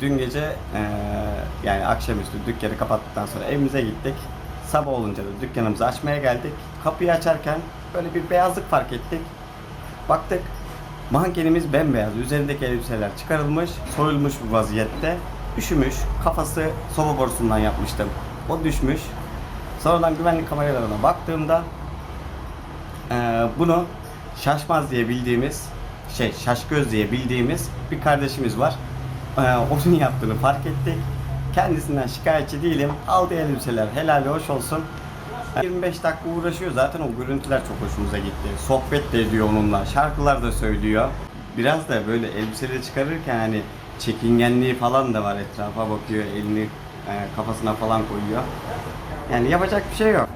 dün gece eee, yani akşamüstü dükkanı kapattıktan sonra evimize gittik. Sabah olunca da dükkanımızı açmaya geldik. Kapıyı açarken böyle bir beyazlık fark ettik. Baktık mankenimiz bembeyaz. Üzerindeki elbiseler çıkarılmış, soyulmuş bir vaziyette. Üşümüş, kafası soba borusundan yapmıştım. O düşmüş. Sonradan güvenlik kameralarına baktığımda eee, bunu şaşmaz diye bildiğimiz şey şaşgöz diye bildiğimiz bir kardeşimiz var. Eee, onun yaptığını fark ettik. Kendisinden şikayetçi değilim. Aldığı elbiseler helal hoş olsun. 25 dakika uğraşıyor zaten o görüntüler çok hoşumuza gitti. Sohbet de ediyor onunla, şarkılar da söylüyor. Biraz da böyle elbiseleri çıkarırken hani çekingenliği falan da var etrafa bakıyor, elini e, kafasına falan koyuyor. Yani yapacak bir şey yok.